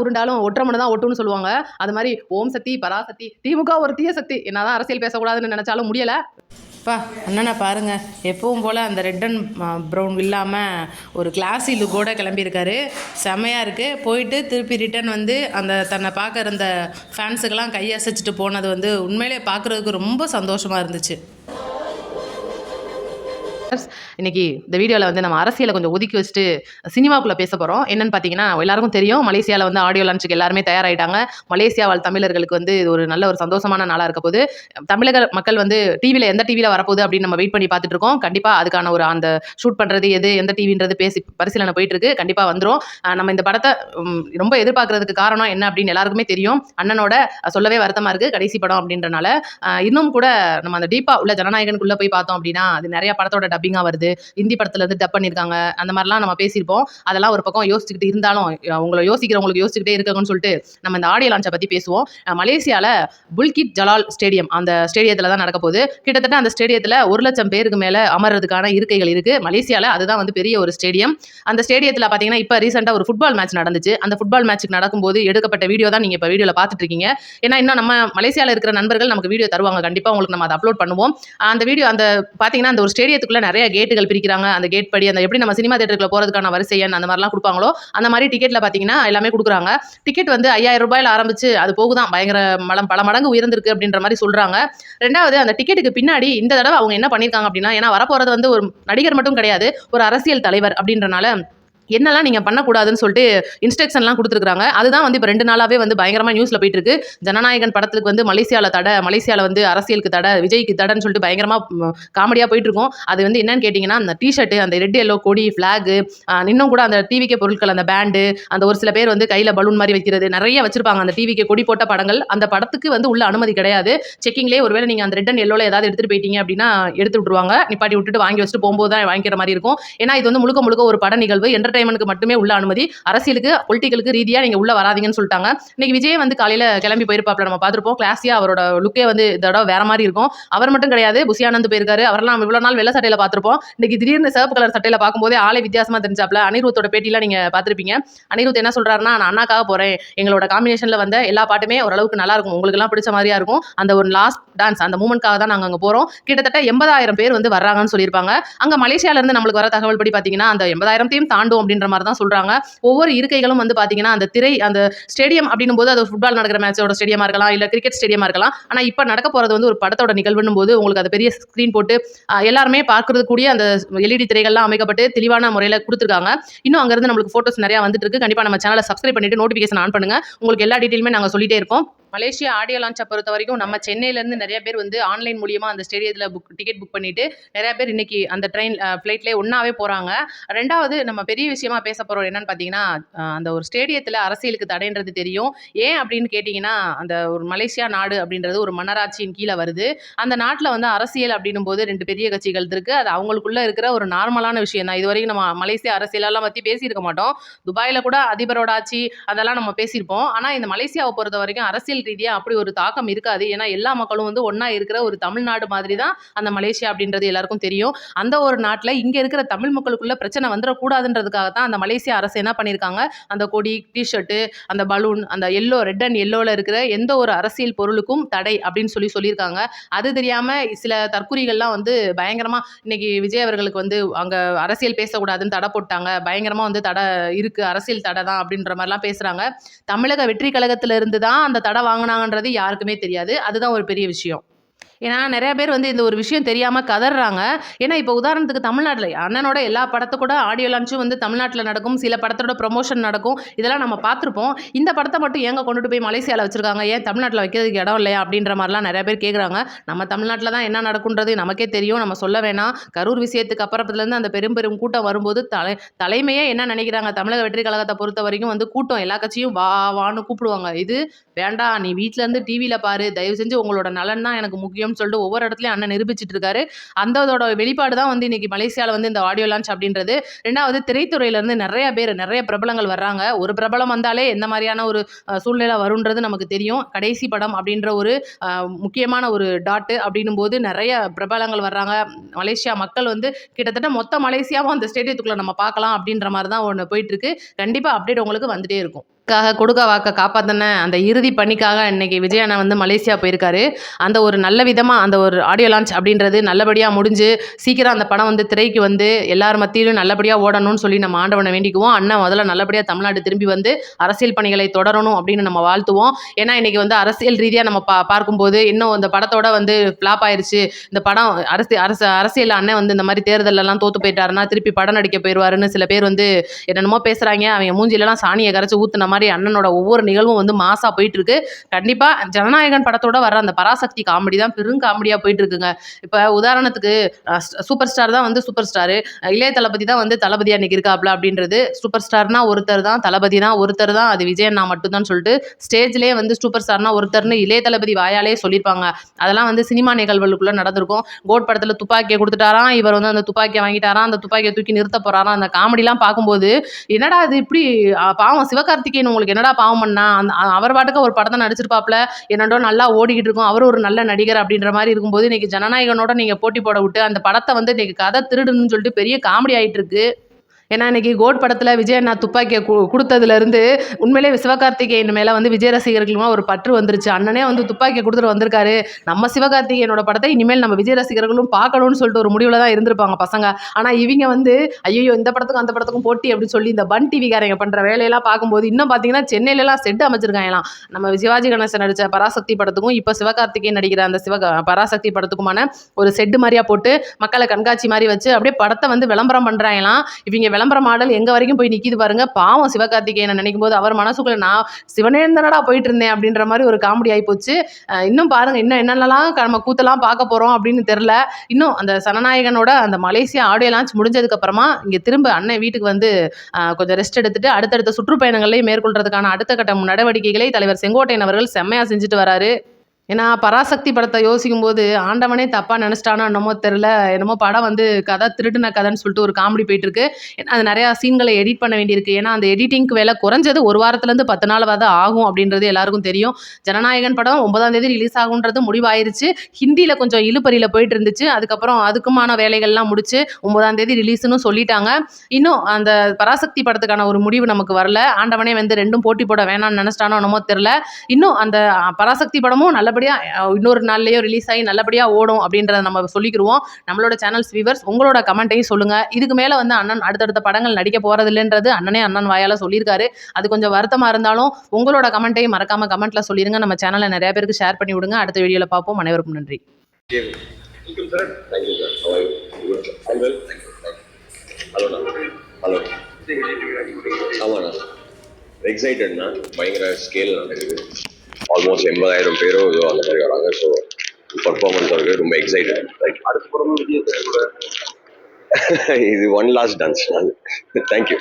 உருண்டாலும் ஒற்றை தான் ஒட்டுன்னு சொல்லுவாங்க. அது மாதிரி ஓம் சக்தி பராசக்தி திமுக ஒரு தீய சக்தி. என்னதான் அரசியல் பேசக்கூடாதுன்னு நினைச்சாலும் முடியல. பா அண்ணனை பாருங்கள் எப்பவும் போல் அந்த ரெட் அண்ட் ப்ரௌன் இல்லாமல் ஒரு கிளாஸி லுக்கோட கிளம்பியிருக்காரு. செமையாக இருக்குது போயிட்டு திருப்பி ரிட்டர்ன் வந்து அந்த தன்னை பார்க்க இருந்த ஃபேன்ஸுக்கெல்லாம் கையசைச்சிட்டு போனது வந்து உண்மையிலே பார்க்குறதுக்கு ரொம்ப சந்தோஷமாக இருந்துச்சு. இன்னைக்கு இந்த வீடியோவில் வந்து நம்ம அரசியலை கொஞ்சம் ஒதுக்கி வச்சுட்டு சினிமாக்குள்ளே பேச போகிறோம் என்னன்னு பார்த்தீங்கன்னா எல்லாருக்கும் தெரியும். மலேசியாவில் வந்து ஆடியோ லான்ச்சுக்கு எல்லாருமே தயாராகிட்டாங்க மலேசியா வாழ் தமிழர்களுக்கு வந்து இது ஒரு நல்ல ஒரு சந்தோஷமான நாளாக இருக்க போது தமிழக மக்கள் வந்து டிவியில் எந்த டிவியில் வரப்போகுது அப்படின்னு நம்ம வெயிட் பண்ணி பார்த்துட்டு இருக்கோம். கண்டிப்பாக அதுக்கான ஒரு அந்த ஷூட் பண்ணுறது எது எந்த டிவின்றது பேசி பரிசீலனை போயிட்டு இருக்கு. கண்டிப்பாக வந்துடும் நம்ம இந்த படத்தை ரொம்ப எதிர்பார்க்கறதுக்கு காரணம் என்ன அப்படின்னு எல்லாருக்குமே தெரியும். அண்ணனோட சொல்லவே வருத்தமாக இருக்குது கடைசி படம் அப்படின்றனால. இன்னும் கூட நம்ம அந்த டீப்பாக உள்ள ஜனநாயகனுக்குள்ளே போய் பார்த்தோம் அப்படின்னா அது நிறைய படத்தோட டப்பிங்காக வருது. ஹிந்தி படத்தில் இருந்து டப் பண்ணியிருக்காங்க அந்த மாதிரிலாம் நம்ம பேசியிருப்போம். அதெல்லாம் ஒரு பக்கம் யோசிச்சுக்கிட்டு இருந்தாலும் உங்களை யோசிக்கிறவங்களுக்கு யோசிச்சுக்கிட்டே இருக்காங்கன்னு சொல்லிட்டு நம்ம இந்த ஆடியோ லான்ச்சை பற்றி பேசுவோம். மலேசியாவில் புல்கிட் ஜலால் ஸ்டேடியம் அந்த ஸ்டேடியத்தில் தான் நடக்க போகுது. கிட்டத்தட்ட அந்த ஸ்டேடியத்தில் ஒரு லட்சம் பேருக்கு மேலே அமர்றதுக்கான இருக்கைகள் இருக்குது மலேசியாவில் அதுதான் வந்து பெரிய ஒரு ஸ்டேடியம். அந்த ஸ்டேடியத்தில் பார்த்தீங்கன்னா இப்போ ரீசெண்டாக ஒரு ஃபுட்பால் மேட்ச் நடந்துச்சு. அந்த ஃபுட்பால் மேட்ச்சுக்கு நடக்கும்போது எடுக்கப்பட்ட வீடியோ தான் நீங்கள் இப்போ வீடியோவில் பார்த்துட்டு இருக்கீங்க ஏன்னா இன்னும் நம்ம மலேசியாவில் இருக்கிற நண்பர்கள் நமக்கு வீடியோ தருவாங்க. கண்டிப்பாக உங்களுக்கு நம்ம அதை அப்லோட் பண்ணுவோம். அந்த வீடியோ அந்த பார்த்தீங்கன்னா அந்த ஒரு ஸ்டேடியத்துக்குள்ளே நிறைய கேட்டுகள் பிரிக்கிறாங்க. அந்த கேட் படி அந்த எப்படி நம்ம சினிமா தேட்டருக்குள்ள போகிறதுக்கான வரிசை எண் அந்த மாதிரிலாம் கொடுப்பாங்களோ அந்த மாதிரி டிக்கெட்டில் பார்த்தீங்கன்னா எல்லாமே கொடுக்குறாங்க. டிக்கெட் வந்து ஐயாயிரம் ரூபாயில் ஆரம்பிச்சு அது போகுதான். பயங்கர மலம் பல மடங்கு உயர்ந்திருக்கு அப்படின்ற மாதிரி சொல்கிறாங்க ரெண்டாவது அந்த டிக்கெட்டுக்கு பின்னாடி இந்த தடவை அவங்க என்ன பண்ணியிருக்காங்க அப்படின்னா ஏன்னா வரப்போகிறது வந்து ஒரு நடிகர் மட்டும் கிடையாது ஒரு அரசியல் தலைவர் அப்படின்றனால என்னெல்லாம் நீங்கள் பண்ணக்கூடாதுன்னு சொல்லிட்டு இன்ஸ்ட்ரக்ஷன்லாம் கொடுத்துருக்காங்க அதுதான் வந்து இப்போ ரெண்டு நாளாகவே வந்து பயங்கரமாக நியூஸில் போயிட்டு இருக்கு ஜனநாயகன் படத்துக்கு வந்து மலேசியாவில் தடை மலேசியாவில் வந்து அரசியலுக்கு தடை விஜய்க்கு தடைன்னு சொல்லிட்டு பயங்கரமாக காமெடியாக போயிட்டு இருக்கும் அது வந்து என்னன்னு கேட்டிங்கன்னா அந்த டிஷர்ட்டு அந்த ரெட் எல்லோ கொடி ஃப்ளாகு இன்னும் கூட அந்த டிவிக்கே பொருட்கள் அந்த பேண்டு அந்த ஒரு சில பேர் வந்து கையில் பலூன் மாதிரி வைக்கிறது நிறைய வச்சிருப்பாங்க அந்த டிவிக்கு கொடி போட்ட படங்கள். அந்த படத்துக்கு வந்து உள்ள அனுமதி கிடையாது. செக்கிங்லேயே ஒருவேளை நீங்கள் அந்த ரெட் அண்ட் எல்லோவில் ஏதாவது எடுத்துகிட்டு போயிட்டீங்க அப்படின்னா எடுத்து விட்ருவாங்க நிப்பாட்டி விட்டுட்டு வாங்கி வச்சுட்டு போகும்போது தான் வாங்கிக்கிற மாதிரி இருக்கும். ஏன்னா இது வந்து முழுக்க முழுக்க ஒரு பட நிகழ்வு. என்டர்டைன்மெண்ட்டுக்கு மட்டுமே உள்ள அனுமதி. அரசியலுக்கு பொலிட்டிக்கலுக்கு ரீதியாக நீங்கள் உள்ள வராதீங்கன்னு சொல்லிட்டாங்க. இன்னைக்கு விஜய் வந்து காலையில் கிளம்பி போயிருப்பாப்ல நம்ம பார்த்துருப்போம். கிளாஸியாக அவரோட லுக்கே வந்து இந்த தடவை வேற மாதிரி இருக்கும். அவர் மட்டும் கிடையாது புசியானந்த் போயிருக்காரு. அவரெல்லாம் இவ்வளோ நாள் வெள்ளை சட்டையில் பார்த்துருப்போம். இன்னைக்கு திடீர்னு சிவப்பு கலர் சட்டையில் பார்க்கும்போதே ஆளே வித்தியாசமாக தெரிஞ்சாப்ல அனிருத்தோட பேட்டிலாம் நீங்கள் பார்த்துருப்பீங்க. அனிருத் என்ன சொல்றாருன்னா நான் அண்ணாக்காக போகிறேன் எங்களோட காம்பினேஷனில் வந்த எல்லா பாட்டுமே ஓரளவுக்கு நல்லா இருக்கும். உங்களுக்குலாம் பிடிச்ச மாதிரியா இருக்கும். அந்த ஒரு லாஸ்ட் டான்ஸ் அந்த மூமெண்ட்காக தான் நாங்கள் அங்கே போகிறோம் கிட்டத்தட்ட எண்பதாயிரம் பேர் வந்து வர்றாங்கன்னு சொல்லியிருப்பாங்க. அங்கே மலேசியாவிலேருந்து நம்மளுக்கு வர தகவல் படி பார்த்தீங்கன்னா அந்த எண்பதாயிரத்தையும் தாண்டும் அப்படின்ற மாதிரி தான் சொல்கிறாங்க ஒவ்வொரு இருக்கைகளும் வந்து பார்த்தீங்கன்னா அந்த திரை அந்த ஸ்டேடியம் அப்படின்னும் போது அது ஃபுட்பால் நடக்கிற மேட்சோட ஸ்டேடியமாக இருக்கலாம் இல்லை கிரிக்கெட் ஸ்டேடியமாக இருக்கலாம். ஆனால் இப்போ நடக்க போகிறது வந்து ஒரு படத்தோட நிகழ்வுன்னு போது உங்களுக்கு அது பெரிய ஸ்க்ரீன் போட்டு எல்லாருமே பார்க்கறது கூடிய அந்த எல்இடி திரைகள்லாம் அமைக்கப்பட்டு தெளிவான முறையில் கொடுத்துருக்காங்க. இன்னும் அங்கேருந்து நம்மளுக்கு ஃபோட்டோஸ் நிறையா வந்துட்டு இருக்கு. கண்டிப்பாக நம்ம சேனலை சப்ஸ்கிரைப் பண்ணிட்டு நோட்டிஃபிகேஷன் ஆன் பண்ணுங்க. உங்களுக்கு எல்லா டீட்டெயிலுமே நாங்கள் சொல்லிட்டே இருக்கோம். மலேசியா ஆடியோ லான்ச்சை பொறுத்த வரைக்கும் நம்ம சென்னையிலேருந்து நிறைய பேர் வந்து ஆன்லைன் மூலியமாக அந்த ஸ்டேடியத்தில் புக் டிக்கெட் புக் பண்ணிட்டு நிறைய பேர் இன்றைக்கி அந்த ட்ரெயின் ஃப்ளைட்லேயே ஒன்றாவே போகிறாங்க ரெண்டாவது நம்ம பெரிய விஷயமா பேச போகிறோம் என்னன்னு பார்த்தீங்கன்னா அந்த ஒரு ஸ்டேடியத்தில் அரசியலுக்கு தடைன்றது தெரியும். ஏன் அப்படின்னு கேட்டிங்கன்னா அந்த ஒரு மலேசியா நாடு அப்படின்றது ஒரு மன்னராட்சியின் கீழே வருது. அந்த நாட்டில் வந்து அரசியல் அப்படின்னும் போது ரெண்டு பெரிய கட்சிகள் இருக்குது அது அவங்களுக்குள்ளே இருக்கிற ஒரு நார்மலான விஷயம் தான். இது வரைக்கும் நம்ம மலேசியா அரசியலெல்லாம் பற்றி பேசியிருக்க மாட்டோம். துபாயில் கூட அதிபரோட ஆட்சி அதெல்லாம் நம்ம பேசியிருப்போம். ஆனால் இந்த மலேசியாவை பொறுத்த வரைக்கும் அரசியல் ரீதியாக அப்படி ஒரு தாக்கம் இருக்காது. ஏன்னா எல்லா மக்களும் வந்து ஒன்றா இருக்கிற ஒரு தமிழ்நாடு மாதிரி தான் அந்த மலேசியா அப்படின்றது எல்லாருக்கும் தெரியும். அந்த ஒரு நாட்டில் இங்கே இருக்கிற தமிழ் மக்களுக்குள்ள பிரச்சனை வந்துடக்கூடாதுன்றதுக்காக தான் அந்த மலேசியா அரசு என்ன பண்ணியிருக்காங்க? அந்த கொடி டிஷர்ட்டு அந்த பலூன் அந்த எல்லோ ரெட் அண்ட் எல்லோவில் இருக்கிற எந்த ஒரு அரசியல் பொருளுக்கும் தடை அப்படின்னு சொல்லி சொல்லியிருக்காங்க. அது தெரியாமல் சில தற்குறிகள்லாம் வந்து பயங்கரமாக இன்னைக்கு விஜய் அவர்களுக்கு வந்து அங்கே அரசியல் பேசக்கூடாதுன்னு தடை போட்டாங்க. பயங்கரமாக வந்து தடை இருக்குது அரசியல் தடை தான் அப்படின்ற மாதிரிலாம் பேசுகிறாங்க தமிழக வெற்றி கழகத்திலிருந்து தான் அந்த தடை வாங்கினாங்கன்றது யாருக்குமே தெரியாது. அதுதான் ஒரு பெரிய விஷயம். ஏன்னா நிறைய பேர் வந்து இந்த ஒரு விஷயம் தெரியாமல் கதறாங்க ஏன்னா இப்போ உதாரணத்துக்கு தமிழ்நாட்டில் அண்ணனோட எல்லா படத்தை கூட ஆடியோ லான்ச்சும் வந்து தமிழ்நாட்டில் நடக்கும். சில படத்தோட ப்ரொமோஷன் நடக்கும். இதெல்லாம் நம்ம பார்த்துருப்போம். இந்த படத்தை மட்டும் ஏங்க கொண்டுட்டு போய் மலேசியாவில் வச்சிருக்காங்க? ஏன் தமிழ்நாட்டில் வைக்கிறதுக்கு இடம் இல்லையா? அப்படின்ற மாதிரிலாம் நிறைய பேர் கேட்குறாங்க நம்ம தமிழ்நாட்டில் தான் என்ன நடக்குன்றது நமக்கே தெரியும். நம்ம சொல்ல வேணாம். கரூர் விஷயத்துக்கு அப்புறத்துலேருந்து அந்த பெரும் பெரும் கூட்டம் வரும்போது தலை தலைமையே என்ன நினைக்கிறாங்க? தமிழக வெற்றி கழகத்தை பொறுத்த வரைக்கும் வந்து கூட்டம் எல்லா கட்சியும் வா வான்னு கூப்பிடுவாங்க. இது வேண்டாம். நீ வீட்டிலேருந்து டிவியில் பாரு. தயவு செஞ்சு உங்களோட நலன் தான் எனக்கு முக்கியம்னு சொல்லிட்டு ஒவ்வொரு இடத்துலையும் அண்ணன் நிரூபிச்சிட்டு இருக்காரு அந்த அதோட வெளிப்பாடு தான் வந்து இன்னைக்கு மலேசியாவில் வந்து இந்த ஆடியோ லான்ச் அப்படின்றது. ரெண்டாவது திரைத்துறையிலேருந்து நிறைய பேர் நிறைய பிரபலங்கள் வர்றாங்க. ஒரு பிரபலம் வந்தாலே எந்த மாதிரியான ஒரு சூழ்நிலை வருன்றது நமக்கு தெரியும். கடைசி படம் அப்படின்ற ஒரு முக்கியமான ஒரு டாட்டு அப்படின்னும் போது நிறைய பிரபலங்கள் வர்றாங்க. மலேசியா மக்கள் வந்து கிட்டத்தட்ட மொத்த மலேசியாவும் அந்த ஸ்டேடியத்துக்குள்ளே நம்ம பார்க்கலாம் அப்படின்ற மாதிரி தான் ஒன்று போயிட்டு இருக்கு கண்டிப்பாக அப்டேட் உங்களுக்கு வந்துட்டே இருக்கும். க்காக கொடுக்க வாக்க காப்பாத்தின அந்த இறுதி பணிக்காக இன்னைக்கு விஜய் அண்ணா வந்து மலேசியா போயிருக்காரு. அந்த ஒரு நல்ல விதமாக அந்த ஒரு ஆடியோ லான்ச் அப்படின்றது நல்லபடியாக முடிஞ்சு சீக்கிரம் அந்த படம் வந்து திரைக்கு வந்து எல்லார் மத்தியிலும் நல்லபடியாக ஓடணும்னு சொல்லி நம்ம ஆண்டவனை வேண்டிக்குவோம். அண்ணன் முதல்ல நல்லபடியாக தமிழ்நாடு திரும்பி வந்து அரசியல் பணிகளை தொடரணும் அப்படின்னு நம்ம வாழ்த்துவோம். ஏன்னா இன்னைக்கு வந்து அரசியல் ரீதியாக நம்ம பா பார்க்கும்போது இன்னும் இந்த படத்தோட வந்து ஃப்ளாப் ஆயிடுச்சு இந்த படம் அரசு அரசு அரசியல் அண்ணன் வந்து இந்த மாதிரி தேர்தலெல்லாம் தோத்து போயிட்டாருன்னா திருப்பி படம் நடிக்க போயிடுவாருன்னு சில பேர் வந்து என்னென்னமோ பேசுகிறாங்க அவங்க மூஞ்சிலலாம் சாணியை கரைச்சி ஊற்றுன மாதிரி அண்ணனோட ஒவ்வொரு நிகழ்வும் வந்து மாசா போயிட்டு இருக்கு கண்டிப்பாக ஜனநாயகன் படத்தோட வர அந்த பராசக்தி காமெடி தான் பெரும் காமெடியாக போயிட்டு இருக்குங்க இப்போ உதாரணத்துக்கு சூப்பர் ஸ்டார் தான் வந்து சூப்பர் ஸ்டாரு. இளைய தளபதி தான் வந்து தளபதி அன்னைக்கு இருக்காப்ல அப்படின்றது. சூப்பர் ஸ்டார்னா ஒருத்தர் தான் தளபதி தான் ஒருத்தர் தான் அது விஜயண்ணா மட்டும்தான் சொல்லிட்டு ஸ்டேஜ்லேயே வந்து சூப்பர் ஸ்டார்னா ஒருத்தர்னு இளைய தளபதி வாயாலே சொல்லியிருப்பாங்க. அதெல்லாம் வந்து சினிமா நிகழ்வுகளுக்குள்ள நடந்திருக்கும். கோட் படத்தில் துப்பாக்கியை கொடுத்துட்டாராம் இவர் வந்து அந்த துப்பாக்கியை வாங்கிட்டாராம் அந்த துப்பாக்கியை தூக்கி நிறுத்த போறாராம். அந்த காமெடிலாம் பார்க்கும்போது என்னடா இது இப்படி பாவம் சிவகார்த்திகேயன் உங்களுக்கு என்னடா பாவம் பண்ணா? அந்த அவர் பாட்டுக்கு ஒரு படத்தை நடிச்சிருப்பாப்ல என்னடோ நல்லா ஓடிக்கிட்டு இருக்கும். அவர் ஒரு நல்ல நடிகர் அப்படின்ற மாதிரி இருக்கும்போது இன்னைக்கு ஜனநாயகனோட நீங்கள் போட்டி போட விட்டு அந்த படத்தை வந்து இன்னைக்கு கதை திருடுன்னு சொல்லிட்டு பெரிய காமெடி ஆகிட்டு இருக்கு. ஏன்னா இன்னைக்கு கோட் படத்தில் விஜய் அண்ணா துப்பாக்கியை கு கொடுத்ததுலேருந்து உண்மையிலே சிவகார்த்திகேயன் மேலே வந்து விஜய் ரசிகர்களுமா ஒரு பற்று வந்துருச்சு. அண்ணனே வந்து துப்பாக்கியை கொடுத்துட்டு வந்திருக்காரு. நம்ம சிவகார்த்திகேயனோட படத்தை இனிமேல் நம்ம விஜய் ரசிகர்களும் பார்க்கணும்னு சொல்லிட்டு ஒரு முடிவில் தான் இருந்திருப்பாங்க பசங்க. ஆனால் இவங்க வந்து ஐயோ இந்த படத்துக்கும் அந்த படத்துக்கும் போட்டி அப்படின்னு சொல்லி இந்த பன் டிவிக்காரங்க பண்ணுற வேலையெல்லாம் பார்க்கும்போது இன்னும் பார்த்தீங்கன்னா சென்னையிலலாம் செட் அமைச்சிருக்காங்களாம் நம்ம சிவாஜி கணேசன் நடித்த பராசக்தி படத்துக்கும் இப்போ சிவகார்த்திகேயன் நடிக்கிற அந்த சிவ பராசக்தி படத்துக்குமான ஒரு செட்டு மாதிரியாக போட்டு மக்களை கண்காட்சி மாதிரி வச்சு அப்படியே படத்தை வந்து விளம்பரம் பண்ணுறாங்களாம் இவங்க விளம்பர மாடல் எங்கே வரைக்கும் போய் நிற்கிது பாருங்க. பாவம் சிவகார்த்திகேயனை நினைக்கும் போது அவர் மனசுக்குள்ள நான் சிவனேந்தனடா போயிட்டு இருந்தேன் அப்படின்ற மாதிரி ஒரு காமெடி ஆகிப்போச்சு இன்னும் பாருங்க இன்னும் என்னென்னலாம் நம்ம கூத்தெல்லாம் பார்க்க போகிறோம் அப்படின்னு தெரில இன்னும் அந்த சனநாயகனோட அந்த மலேசியா ஆடியோ லான்ச் முடிஞ்சதுக்கு அப்புறமா இங்கே திரும்ப அண்ணன் வீட்டுக்கு வந்து கொஞ்சம் ரெஸ்ட் எடுத்துட்டு அடுத்தடுத்த சுற்றுப்பயணங்களையும் மேற்கொள்றதுக்கான அடுத்த கட்ட நடவடிக்கைகளை தலைவர் செங்கோட்டையன் அவர்கள் செம்மையாக செஞ்சுட்டு வராரு. ஏன்னா பராசக்தி படத்தை யோசிக்கும் போது ஆண்டவனே தப்பாக நினச்சிட்டானோ என்னமோ தெரில என்னமோ படம் வந்து கதை திருடின கதைன்னு சொல்லிட்டு ஒரு காமெடி போயிட்டுருக்கு. ஏன்னா அது நிறையா சீன்களை எடிட் பண்ண வேண்டியிருக்கு. ஏன்னா அந்த எடிட்டிங்க்கு வேலை குறைஞ்சது ஒரு வாரத்துலேருந்து பத்து நாள் வரை ஆகும் அப்படின்றது எல்லாருக்கும் தெரியும். ஜனநாயகன் படம் ஒன்பதாம் தேதி ரிலீஸ் ஆகுன்றது முடிவாயிருச்சு. ஹிந்தியில் கொஞ்சம் இழுப்பறியில் போயிட்டு இருந்துச்சு அதுக்கப்புறம் அதுக்குமான வேலைகள்லாம் முடிச்சு ஒன்பதாம் தேதி ரிலீஸ்னு சொல்லிட்டாங்க. இன்னும் அந்த பராசக்தி படத்துக்கான ஒரு முடிவு நமக்கு வரல. ஆண்டவனே வந்து ரெண்டும் போட்டி போட வேணாம்னு நினச்சிட்டானோ என்னமோ தெரில இன்னும் அந்த பராசக்தி படமும் நல்ல நல்லபடியாக இன்னொரு நாள்லேயோ ரிலீஸ் ஆகி நல்லபடியாக ஓடும் அப்படின்றத நம்ம சொல்லிக்கிருவோம் நம்மளோட சேனல்ஸ் வியூவர்ஸ் உங்களோட கமெண்ட்டையும் சொல்லுங்கள் இதுக்கு மேலே வந்து அண்ணன் அடுத்தடுத்த படங்கள் நடிக்க போகிறது இல்லைன்றது அண்ணனே அண்ணன் வாயால் சொல்லியிருக்காரு அது கொஞ்சம் வருத்தமாக இருந்தாலும் உங்களோட கமெண்ட்டையும் மறக்காமல் கமெண்ட்டில் சொல்லிடுங்க நம்ம சேனலை நிறைய பேருக்கு ஷேர் பண்ணி விடுங்க அடுத்த வீடியோவில் பார்ப்போம் அனைவருக்கும் நன்றி Welcome, sir. Thank you, sir. How are you? I'm well. Thank you. Thank you. Hello, Hello. ஆமாண்ணா எக்ஸைட்டட்ண்ணா பயங்கர ஸ்கேல் நடக்குது ஆல்மோஸ்ட் எண்பதாயிரம் பேரோ ஏதோ அந்த மாதிரி வராங்க. ஸோ பர்ஃபார்மன்ஸ் இருக்கு ரொம்ப எக்ஸைட்டட் ரைட் அடுத்த படமும் விஜய் இது ஒன் லாஸ்ட் டான்ஸ் தேங்க்யூ